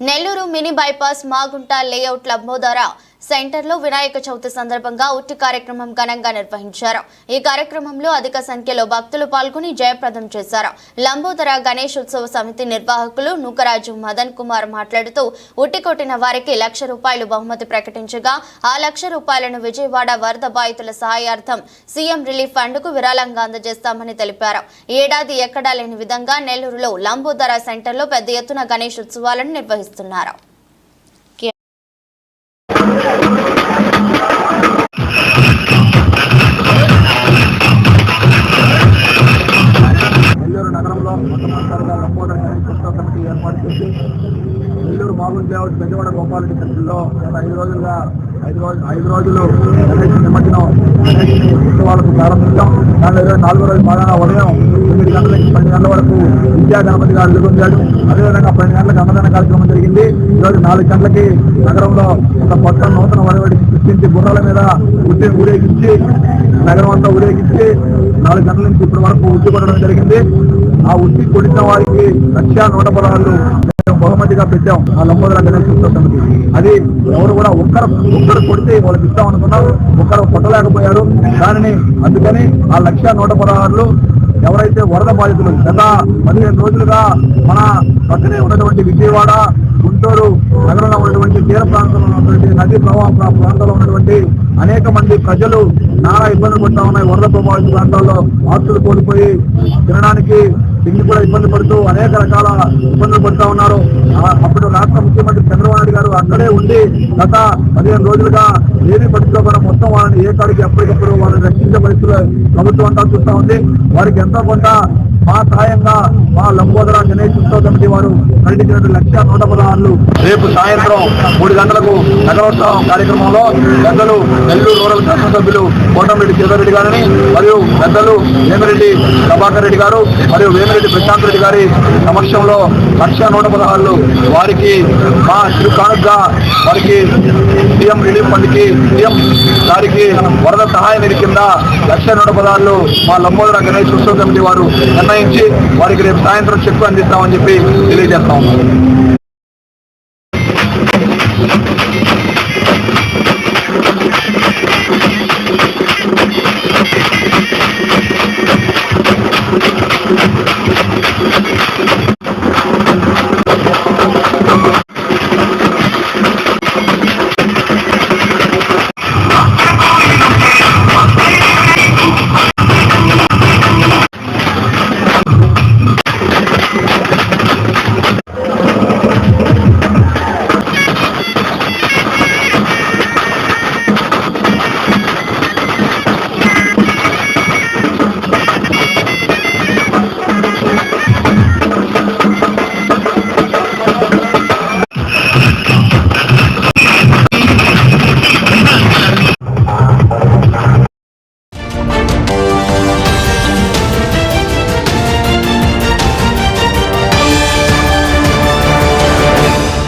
Nellore mini bypass Magunta layout Lambodara సెంటర్లో వినాయక చవితి సందర్భంగా ఉట్టి కార్యక్రమం ఘనంగా నిర్వహించారు. ఈ కార్యక్రమంలో అధిక సంఖ్యలో భక్తులు పాల్గొని జయప్రదం చేశారు. లంబోదర గణేష్ ఉత్సవ సమితి నిర్వాహకులు నూకరాజు మదన్ కుమార్ మాట్లాడుతూ ఉట్టి కొట్టిన వారికి లక్ష రూపాయలు బహుమతి ప్రకటించగా ఆ లక్ష రూపాయలను విజయవాడ వరద బాధితుల సహాయార్థం సీఎం రిలీఫ్ ఫండ్కు విరాళంగా అందజేస్తామని తెలిపారు. ఏడాది ఎక్కడా లేని విధంగా నెల్లూరులో లంబోదర సెంటర్లో పెద్ద ఎత్తున గణేష్ ఉత్సవాలను నిర్వహిస్తున్నారు నెల్లూరు నగరంలో మొట్టమొదటిసారిగా లంబోదర గణేష్ ఉత్సవ కమిటీ ఏర్పాటు చేసి నెల్లూరు మామూలు లేఅవుట్ పెద్దవాడ గోపాలరెడ్డి సెంటర్లో గత ఐదు రోజులుగా ఐదు రోజు ఐదు రోజులు గణేష్ నిమజ్జనం గణేష్ ఉత్సవాలకు ప్రారంభించాం. దాని ఇరవై నాలుగో రోజు బాగా ఉదయం తొమ్మిది గంటల నుంచి పన్నెండు గంటల వరకు విద్యా గణపతి గారు వెలుగొందాడు అదేవిధంగా పన్నెండు జరిగింది ఈరోజు నాలుగు గంటలకి నగరంలో ఒక కొత్త నూతన వరవడి సృష్టించి గుర్రాల మీద ఉట్టిని ఊరేగించి నగరం అంతా ఊరేగించి నాలుగు గంటల నుంచి ఇప్పటి వరకు ఉట్టి కొట్టడం జరిగింది. ఆ ఉట్టి కొట్టిన వారికి లక్ష నూట పదహారు బహుమతిగా పెట్టాం ఆ లంబోదర గణేష్ అది ఎవరు కూడా ఒక్కరు ఒక్కరు కొడితే వాళ్ళకి ఇస్తాం అనుకున్నారు ఒక్కరు కొట్టలేకపోయారు. దానిని అందుకని ఆ లక్ష నూట పదహారులు ఎవరైతే వరద బాధితులు గత పదిహేను రోజులుగా మన పక్కనే ఉన్నటువంటి విజయవాడ గుంటూరు నగరంలో ఉన్నటువంటి తీర ప్రాంతంలో ఉన్నటువంటి నదీ ప్రవాహ ప్రాంతంలో ప్రాంతాల్లో ఉన్నటువంటి అనేక మంది ప్రజలు నానా ఇబ్బందులు పడుతూ ఉన్నాయి. వరద ప్రభావిత ప్రాంతాల్లో ఆస్తులు కోల్పోయి తినడానికి తిండి కూడా ఇబ్బంది పడుతూ అనేక రకాల ఇబ్బందులు పడుతూ ఉన్నారు. అప్పుడు రాష్ట్ర ముఖ్యమంత్రి చంద్రబాబు నాయుడు గారు అక్కడే ఉండి గత పదిహేను రోజులుగా ఏది పరిస్థితిలో కూడా మొత్తం వాళ్ళని ఏ కాడికి ఎప్పటికప్పుడు వాళ్ళని రక్షించే పరిస్థితులు ప్రభుత్వం అంతా చూస్తూ ఉంది. వారికి ఎంతో కొంత మా సాయంగా మా లంబోదర గణేష్ ఉత్సవ కమిటీ వారు ప్రకటించిన లక్ష నూట పదహారులు రేపు సాయంత్రం మూడు గంటలకు నగరోత్సవం కార్యక్రమంలో పెద్దలు నెల్లూరు రూరల్ శాసనసభ్యులు కోటంరెడ్డి శివరెడ్డి గారిని మరియు పెద్దలు వేమిరెడ్డి ప్రభాకర్ రెడ్డి గారు మరియు వేమిరెడ్డి ప్రశాంత్ రెడ్డి గారి సమక్షంలో లక్ష నూట పదహారులు వారికి మా చిరు కానుకగా వారికి సీఎం రిలీఫ్ ఫండ్కి సీఎం గారికి వరద సహాయ నిధి కింద లక్ష నూట పదహారులు మా లంబోదర గణేష్ ఉత్సవ కమిటీ వారు నిర్ణయించి వారికి రేపు సాయంత్రం చెక్కు అందిస్తామని చెప్పి తెలియజేస్తా ఉన్నాం